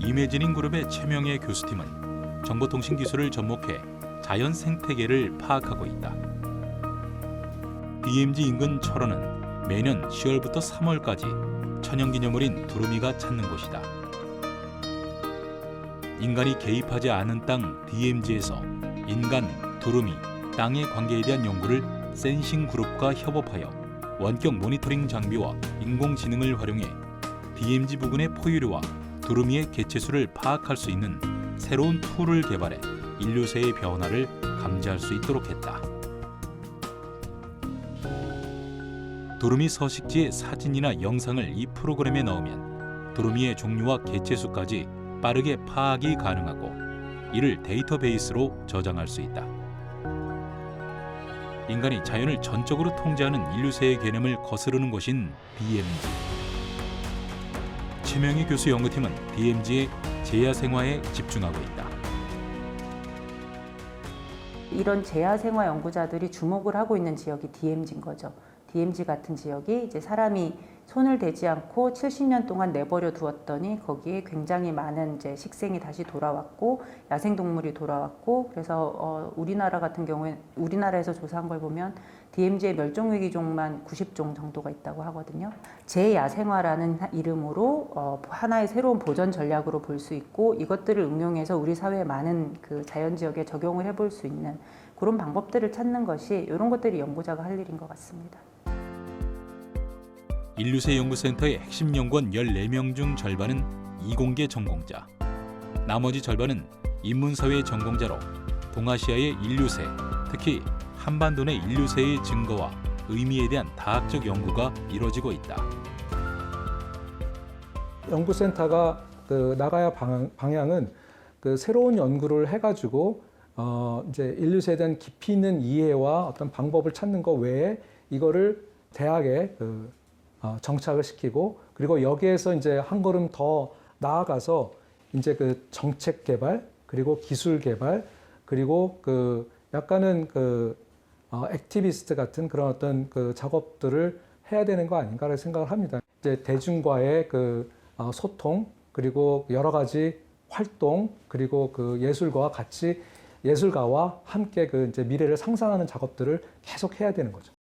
이매진인 그룹의 최명예 교수팀은 정보통신 기술을 접목해 자연 생태계를 파악하고 있다. DMZ 인근 철원은 매년 10월부터 3월까지 천연기념물인 두루미가 찾는 곳이다. 인간이 개입하지 않은 땅 DMZ에서 인간, 두루미, 땅의 관계에 대한 연구를 센싱 그룹과 협업하여 원격 모니터링 장비와 인공지능을 활용해 DMZ 부근의 포유류와 두루미의 개체수를 파악할 수 있는 새로운 툴을 개발해 인류세의 변화를 감지할 수 있도록 했다. 두루미 서식지의 사진이나 영상을 이 프로그램에 넣으면 두루미의 종류와 개체수까지 빠르게 파악이 가능하고 이를 데이터베이스로 저장할 수 있다. 인간이 자연을 전적으로 통제하는 인류세의 개념을 거스르는 것인 DMZ. 최명희 교수 연구팀은 DMZ의 제야 생화에 집중하고 있다. 이런 재야 생화 연구자들이 주목을 하고 있는 지역이 DMZ인 거죠. DMZ 같은 지역이 이제 사람이 손을 대지 않고 70년 동안 내버려 두었더니 거기에 굉장히 많은 이제 식생이 다시 돌아왔고 야생 동물이 돌아왔고 그래서 어 우리나라 같은 경우에 우리나라에서 조사한 걸 보면 DMZ의 멸종 위기종만 90종 정도가 있다고 하거든요. 재야생화라는 하- 이름으로 어 하나의 새로운 보전 전략으로 볼 수 있고 이것들을 응용해서 우리 사회의 많은 그 자연 지역에 적용을 해볼 수 있는 그런 방법들을 찾는 것이 이런 것들이 연구자가 할 일인 것 같습니다. 인류세 연구센터의 핵심 연구원 14명 중 절반은 이공계 전공자. 나머지 절반은 인문사회 전공자로 동아시아의 인류세, 특히 한반도 내 인류세의 증거와 의미에 대한 다학적 연구가 이뤄지고 있다. 연구센터가 그 나가야 방향, 방향은 그 새로운 연구를 해가지고 어 이제 인류세에 대한 깊이 있는 이해와 어떤 방법을 찾는 것 외에 이거를 대학에 그 어, 정착을 시키고 그리고 여기에서 이제 한 걸음 더 나아가서 이제 그 정책 개발 그리고 기술 개발 그리고 그 약간은 그 어, 액티비스트 같은 그런 어떤 그 작업들을 해야 되는 거 아닌가를 생각을 합니다. 이제 대중과의 그 어, 소통 그리고 여러 가지 활동 그리고 그 예술가와 같이 예술가와 함께 그 이제 미래를 상상하는 작업들을 계속 해야 되는 거죠.